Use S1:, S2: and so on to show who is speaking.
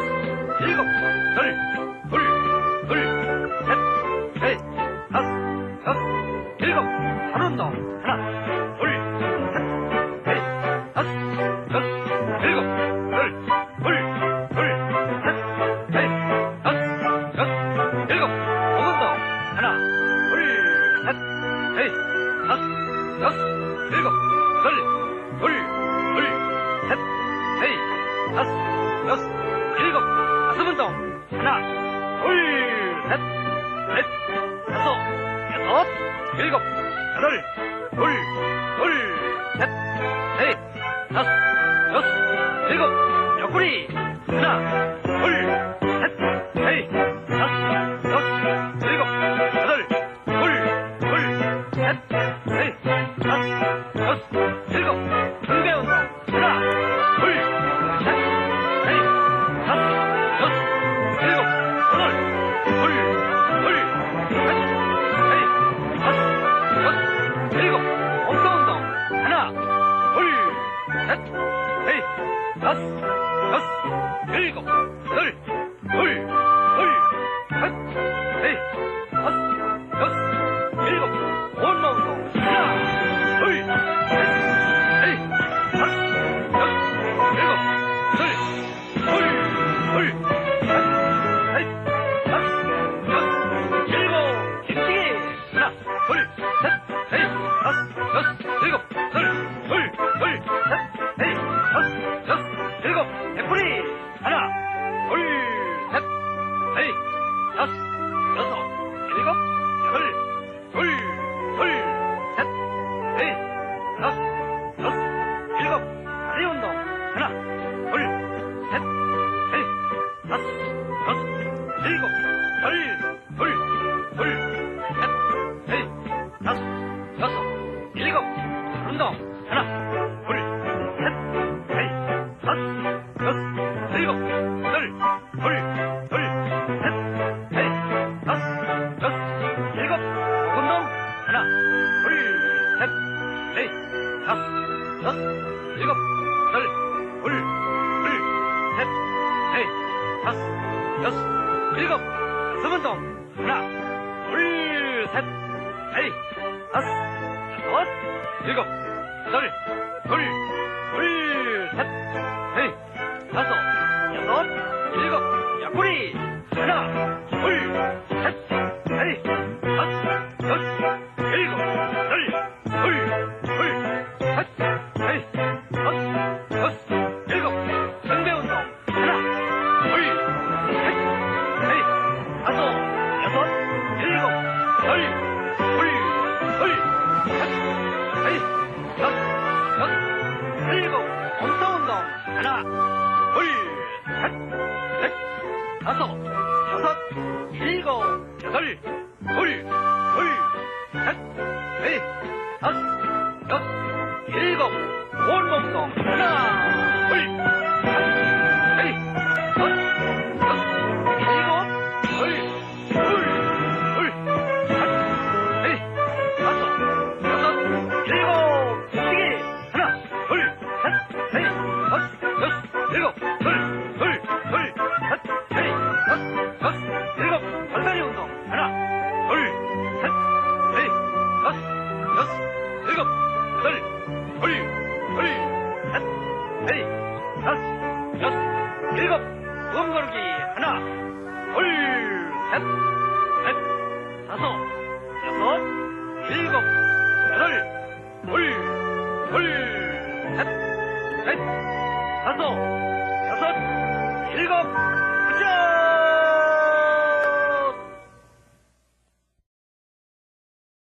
S1: 일곱, 열, 둘, 둘, 셋, 넷, 다섯, 여섯, 일곱, 발 운동, 하나, 둘, 셋, 넷, 다섯, 여섯, 일곱, 열, 둘, 둘, 셋, 넷, 다섯, 여섯, 일곱, 목 운동, 하나, 둘, 셋, 넷, 다섯, 여섯, 일곱, 열, 둘, 둘, 셋, 넷, 다섯, 여섯, 일곱, 가슴 운동. 하나, 둘, 셋, 넷, 다섯, 여섯, 일곱, 여덟, 둘, 둘, 셋, 넷, 다섯, 여섯, 일곱, 옆구리. 하나, 둘, 셋, 넷, 다섯, 여섯, 일곱, 여덟, 둘, 둘, 셋, 넷, 다섯, 여섯, 일곱, 등배 운동. 일곱, 여덟, 둘, 둘, 셋, 넷, 다섯, 여섯, 일곱, 온몸 운동. 하나, 둘, 셋, 넷, 다섯, 여섯, 일곱, 여덟, 둘, 둘, 셋, 넷, 다섯, 여섯, 일곱, 힘쓰기. 하나, 둘, 셋, 넷, 다섯, 여섯, 일곱, 여덟, 둘, 둘, 셋, 넷, 다섯, 여섯, 일곱, 옆구리. 하나, 둘, 셋, 넷, 다섯, 여섯, 일곱, 여덟, 둘, 둘, 셋, 넷, 다섯, 여섯, 일곱, 다리 운동. 하나, 둘, 셋, 넷, 다섯, 여섯, 일곱, 여 하나, 둘, 셋, 넷, 다섯, 여섯, 일곱, 여덟, 둘, 둘, 셋, 넷, 다섯, 여섯, 일곱, 가슴 운동. 하나, 둘, 셋, 넷, 다섯, 여섯, 일곱, 여덟, 둘, 둘, 셋, 넷, 다섯, 여섯, 일곱, 옆구리. 하나, 둘, 셋, 다섯, 여섯, 일곱, 여덟, 둘, 둘, 셋, 넷, 다섯, 여섯, 일곱, 운동. 하나, 몸 걸기. 하나, 둘, 셋, 넷, 다섯, 여섯, 일곱, 여덟, 둘, 둘, 셋, 넷, 다섯, 여섯, 일곱!